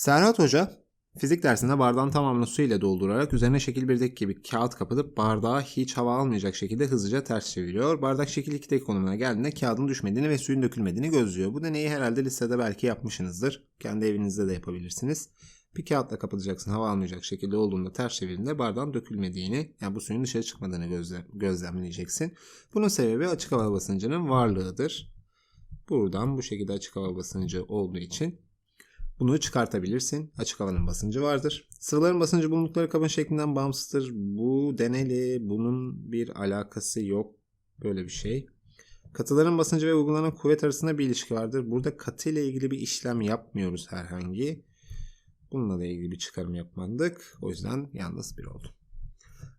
Serhat Hoca fizik dersinde bardağın tamamını su ile doldurarak üzerine şekil 1'deki gibi kağıt kapatıp bardağı hiç hava almayacak şekilde hızlıca ters çeviriyor. Bardak şekil 2'deki konumuna geldiğinde kağıdın düşmediğini ve suyun dökülmediğini gözlüyor. Bu deneyi herhalde lisede belki yapmışsınızdır. Kendi evinizde de yapabilirsiniz. Bir kağıtla kapatacaksın hava almayacak şekilde olduğunda ters çevirdiğinde bardağın dökülmediğini yani bu suyun dışarı çıkmadığını gözlem gözlemleyeceksin. Bunun sebebi açık hava basıncının varlığıdır. Buradan bu şekilde açık hava basıncı olduğu için bunu çıkartabilirsin. Açık havanın basıncı vardır. Sıvıların basıncı bulundukları kabın şeklinden bağımsızdır. Bu deneli. Bunun bir alakası yok. Böyle bir şey. Katıların basıncı ve uygulanan kuvvet arasında bir ilişki vardır. Burada katı ile ilgili bir işlem yapmıyoruz herhangi. Bununla da ilgili bir çıkarım yapmadık. O yüzden yalnız bir oldu.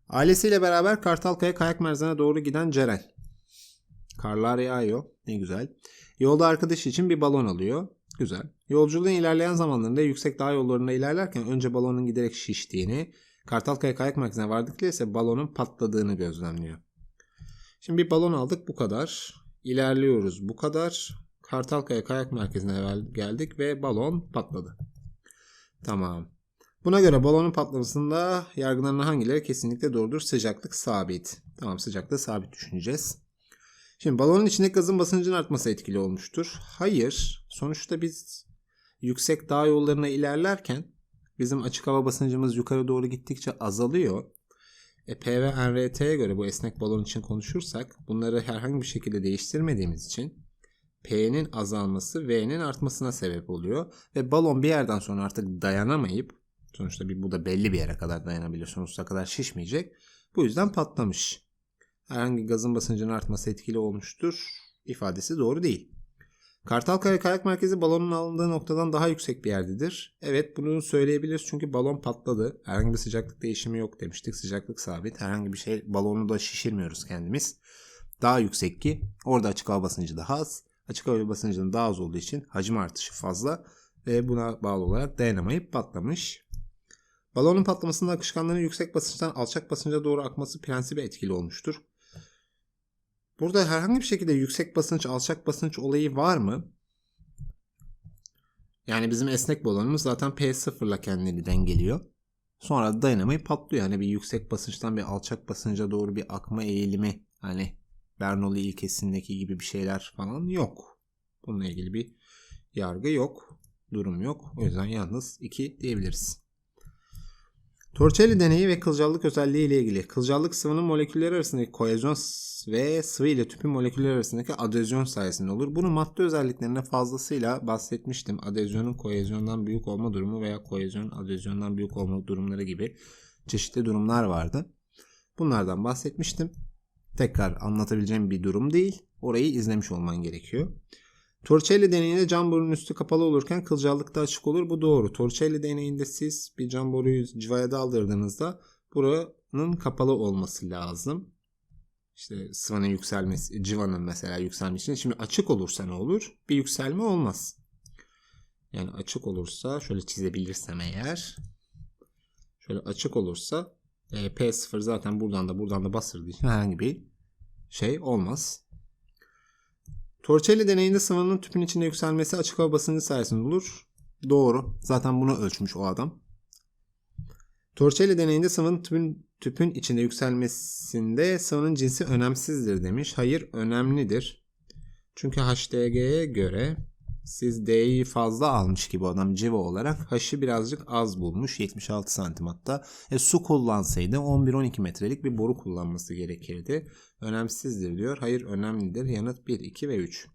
Ailesiyle beraber Kartalkaya kayak merzene doğru giden Ceren. Karlar yağıyor. Ne güzel. Yolda arkadaşı için bir balon alıyor. Güzel. Yolculuğun ilerleyen zamanlarında yüksek dağ yollarında ilerlerken önce balonun giderek şiştiğini, Kartalkaya kayak merkezine vardıkça ise balonun patladığını gözlemliyor. Şimdi bir balon aldık bu kadar. İlerliyoruz bu kadar. Kartalkaya kayak merkezine geldik ve balon patladı. Tamam. Buna göre balonun patlamasında yargılanan hangileri kesinlikle doğrudur? Sıcaklık sabit. Tamam sıcaklığı sabit düşüneceğiz. Şimdi balonun içindeki gazın basıncının artması etkili olmuştur. Hayır. Sonuçta biz yüksek dağ yollarına ilerlerken bizim açık hava basıncımız yukarı doğru gittikçe azalıyor. E, P ve NRT'ye göre bu esnek balon için konuşursak bunları herhangi bir şekilde değiştirmediğimiz için P'nin azalması V'nin artmasına sebep oluyor. Ve balon bir yerden sonra artık dayanamayıp sonuçta bir, bu da belli bir yere kadar dayanabilir. Sonsuza kadar şişmeyecek. Bu yüzden patlamış. Herhangi gazın basıncının artması etkili olmuştur ifadesi doğru değil. Kartalkaya Kayak Merkezi balonun alındığı noktadan daha yüksek bir yerdedir. Evet bunu söyleyebiliriz çünkü balon patladı. Herhangi bir sıcaklık değişimi yok demiştik. Sıcaklık sabit. Herhangi bir şey balonu da şişirmiyoruz kendimiz. Daha yüksek ki orada açık hava basıncı daha az. Açık hava basıncının daha az olduğu için hacim artışı fazla ve buna bağlı olarak dayanamayıp patlamış. Balonun patlamasında akışkanların yüksek basınçtan alçak basınca doğru akması prensibi etkili olmuştur. Burada herhangi bir şekilde yüksek basınç, alçak basınç olayı var mı? Yani bizim esnek balonumuz zaten P0 ile kendini dengeliyor. Sonra da dayanamayıp patlıyor. Yani bir yüksek basınçtan bir alçak basınca doğru bir akma eğilimi hani Bernoulli ilkesindeki gibi bir şeyler falan yok. Bununla ilgili bir yargı yok. Durum yok. O yüzden yalnız 2 diyebiliriz. Torricelli deneyi ve kılcallık özelliği ile ilgili. Kılcallık sıvının molekülleri arasındaki kohezyon ve sıvı ile tüpün molekülleri arasındaki adezyon sayesinde olur. Bunu madde özelliklerine fazlasıyla bahsetmiştim. Adezyonun kohezyondan büyük olma durumu veya kohezyonun adezyondan büyük olma durumları gibi çeşitli durumlar vardı. Bunlardan bahsetmiştim. Tekrar anlatabileceğim bir durum değil. Orayı izlemiş olman gerekiyor. Torricelli deneyinde cam borunun üstü kapalı olurken kılcallık da açık olur. Bu doğru. Torricelli deneyinde siz bir cam boruyu civaya daldırdığınızda buranın kapalı olması lazım. İşte sıvanın yükselmesi, civanın mesela yükselmesi için. Şimdi açık olursa ne olur? Bir yükselme olmaz. Yani açık olursa şöyle çizebilirsem eğer şöyle açık olursa e, P0 zaten buradan da buradan da bastırdığı için herhangi bir şey olmaz. Torricelli deneyinde sıvının tüpün içinde yükselmesi açık hava basıncı sayesinde olur. Doğru. Zaten bunu ölçmüş o adam. Torricelli deneyinde sıvının tüpün, tüpün içinde yükselmesinde sıvının cinsi önemsizdir demiş. Hayır önemlidir. Çünkü HDG'ye göre siz D'yi fazla almış gibi adam civa olarak H'ı birazcık az bulmuş 76 santim hatta. E, su kullansaydı 11-12 metrelik bir boru kullanması gerekirdi. Önemsizdir diyor. Hayır önemlidir. Yanıt 1, 2 ve 3.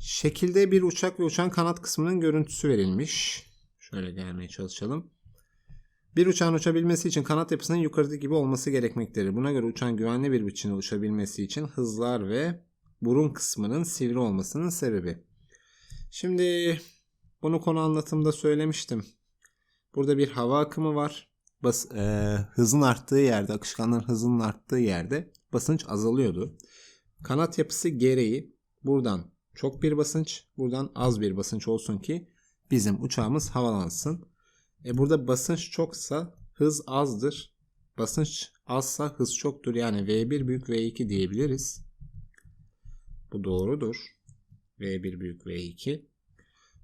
Şekilde bir uçak ve uçan kanat kısmının görüntüsü verilmiş. Şöyle gelmeye çalışalım. Bir uçağın uçabilmesi için kanat yapısının yukarıdaki gibi olması gerekmektedir. Buna göre uçağın güvenli bir biçimde uçabilmesi için hızlar ve burun kısmının sivri olmasının sebebi. Şimdi bunu konu anlatımda söylemiştim. Burada bir hava akımı var. Bas, e, hızın arttığı yerde, akışkanlığın hızının arttığı yerde basınç azalıyordu. Kanat yapısı gereği buradan çok bir basınç, buradan az bir basınç olsun ki bizim uçağımız havalansın. E burada basınç çoksa hız azdır. Basınç azsa hız çoktur. Yani V1 büyük V2 diyebiliriz. Bu doğrudur. V1 büyük V2.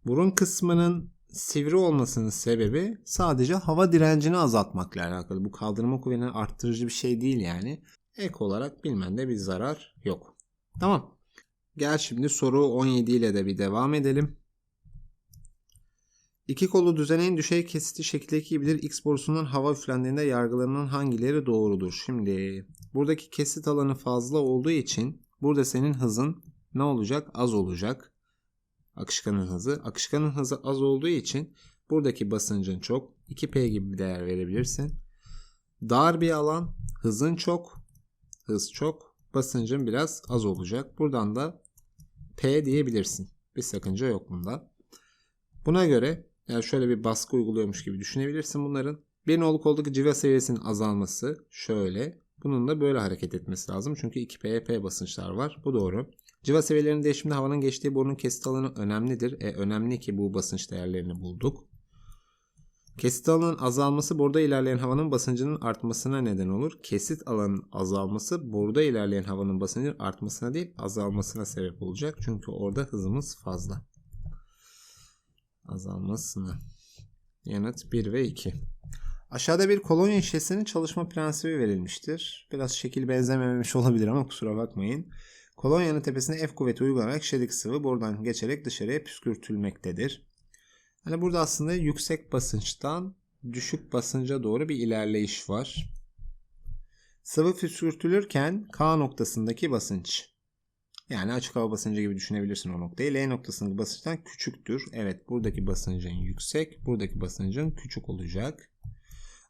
Burun kısmının sivri olmasının sebebi sadece hava direncini azaltmakla alakalı. Bu kaldırma kuvvetini arttırıcı bir şey değil yani. Ek olarak bilmende bir zarar yok. Tamam. Gel şimdi soru 17 ile de bir devam edelim. İki kolu düzeneğin düşey kesiti şekildeki gibidir. X borusundan hava üflendiğinde yargılarının hangileri doğrudur? Şimdi buradaki kesit alanı fazla olduğu için burada senin hızın ne olacak? Az olacak. Akışkanın hızı. Akışkanın hızı az olduğu için buradaki basıncın çok. 2P gibi bir değer verebilirsin. Dar bir alan. Hızın çok. Hız çok. Basıncın biraz az olacak. Buradan da P diyebilirsin. Bir sakınca yok bunda. Buna göre yani şöyle bir baskı uyguluyormuş gibi düşünebilirsin bunların. Bir nolu koldaki civa seviyesinin azalması şöyle. Bunun da böyle hareket etmesi lazım. Çünkü 2P, basınçlar var. Bu doğru. Civa seviyelerinin değişiminde havanın geçtiği borunun kesit alanı önemlidir. E, önemli ki bu basınç değerlerini bulduk. Kesit alanının azalması boruda ilerleyen havanın basıncının artmasına neden olur. Kesit alanının azalması boruda ilerleyen havanın basıncının artmasına değil azalmasına sebep olacak. Çünkü orada hızımız fazla. Azalmasına. Yanıt 1 ve 2. Aşağıda bir kolonya şişesinin çalışma prensibi verilmiştir. Biraz şekil benzememiş olabilir ama kusura bakmayın. Kolonyanın tepesine F kuvveti uygulanarak şişedeki sıvı buradan geçerek dışarıya püskürtülmektedir. Hani burada aslında yüksek basınçtan düşük basınca doğru bir ilerleyiş var. Sıvı püskürtülürken K noktasındaki basınç. Yani açık hava basıncı gibi düşünebilirsin o noktayı. L noktasındaki basınçtan küçüktür. Evet buradaki basıncın yüksek, buradaki basıncın küçük olacak.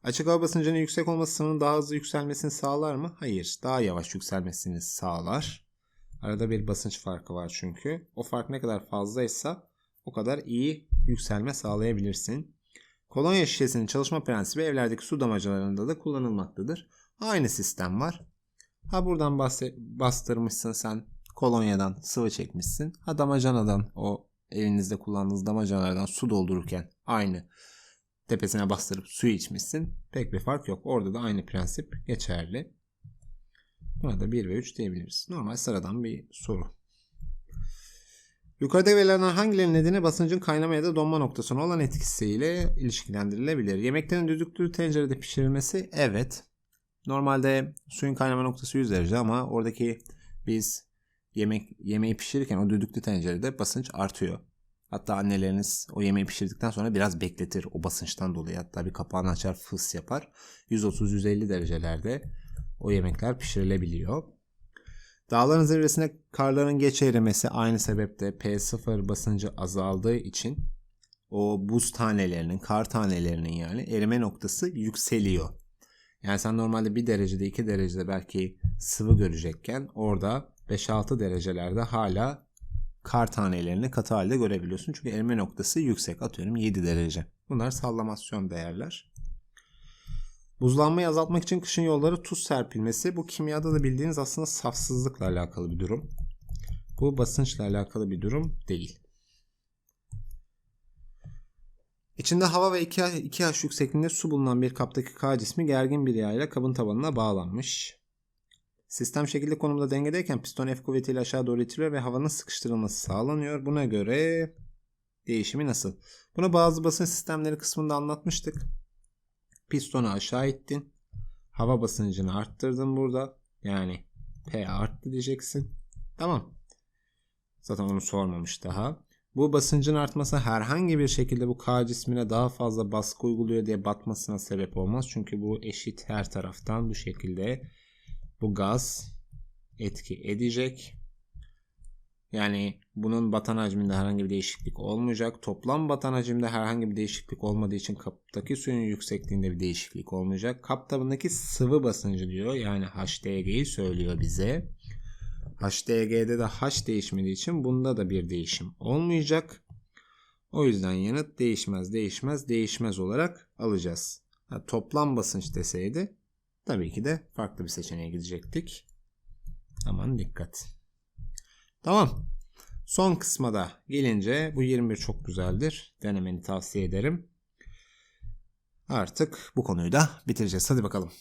Açık hava basıncının yüksek olması sıvının daha hızlı yükselmesini sağlar mı? Hayır. Daha yavaş yükselmesini sağlar. Arada bir basınç farkı var çünkü. O fark ne kadar fazlaysa o kadar iyi yükselme sağlayabilirsin. Kolonya şişesinin çalışma prensibi evlerdeki su damacanalarında da kullanılmaktadır. Aynı sistem var. Ha buradan bastırmışsın sen kolonyadan sıvı çekmişsin. Ha damacanadan o evinizde kullandığınız damacanalardan su doldururken aynı tepesine bastırıp suyu içmişsin. Pek bir fark yok. Orada da aynı prensip geçerli. Buna da 1 ve 3 diyebiliriz. Normal sıradan bir soru. Yukarıda verilen hangilerinin nedeni basıncın kaynama ya da donma noktasına olan etkisiyle ilişkilendirilebilir? Yemeklerin düdüklü tencerede pişirilmesi evet. Normalde suyun kaynama noktası 100 derece ama oradaki biz yemek yemeği pişirirken o düdüklü tencerede basınç artıyor. Hatta anneleriniz o yemeği pişirdikten sonra biraz bekletir o basınçtan dolayı. Hatta bir kapağını açar fıs yapar. 130-150 derecelerde o yemekler pişirilebiliyor. Dağların zirvesine karların geç erimesi aynı sebeple P0 basıncı azaldığı için o buz tanelerinin, kar tanelerinin yani erime noktası yükseliyor. Yani sen normalde 1 derecede 2 derecede belki sıvı görecekken orada 5-6 derecelerde hala kar tanelerini katı halde görebiliyorsun. Çünkü erime noktası yüksek atıyorum 7 derece. Bunlar sallamasyon değerler. Buzlanmayı azaltmak için kışın yolları tuz serpilmesi bu kimyada da bildiğiniz aslında safsızlıkla alakalı bir durum. Bu basınçla alakalı bir durum değil. İçinde hava ve 2H yüksekliğinde su bulunan bir kaptaki K cismi gergin bir yağ ile kabın tabanına bağlanmış. Sistem şekilde konumda dengedeyken piston F kuvvetiyle aşağı doğru itiliyor ve havanın sıkıştırılması sağlanıyor. Buna göre değişimi nasıl? Bunu bazı basınç sistemleri kısmında anlatmıştık. Pistonu aşağı ittin. Hava basıncını arttırdın burada. Yani P arttı diyeceksin. Tamam. Zaten onu sormamış daha. Bu basıncın artması herhangi bir şekilde bu K cismine daha fazla baskı uyguluyor diye batmasına sebep olmaz. Çünkü bu eşit her taraftan bu şekilde bu gaz etki edecek. Yani bunun batan hacminde herhangi bir değişiklik olmayacak. Toplam batan hacimde herhangi bir değişiklik olmadığı için kaptaki suyun yüksekliğinde bir değişiklik olmayacak. Kap tabanındaki sıvı basıncı diyor. Yani HDG'yi söylüyor bize. HDG'de de H değişmediği için bunda da bir değişim olmayacak. O yüzden yanıt değişmez, değişmez, değişmez olarak alacağız. Ha, toplam basınç deseydi tabii ki de farklı bir seçeneğe gidecektik. Aman dikkat. Tamam. Son kısma da gelince bu 21 çok güzeldir. Denemeni tavsiye ederim. Artık bu konuyu da bitireceğiz. Hadi bakalım.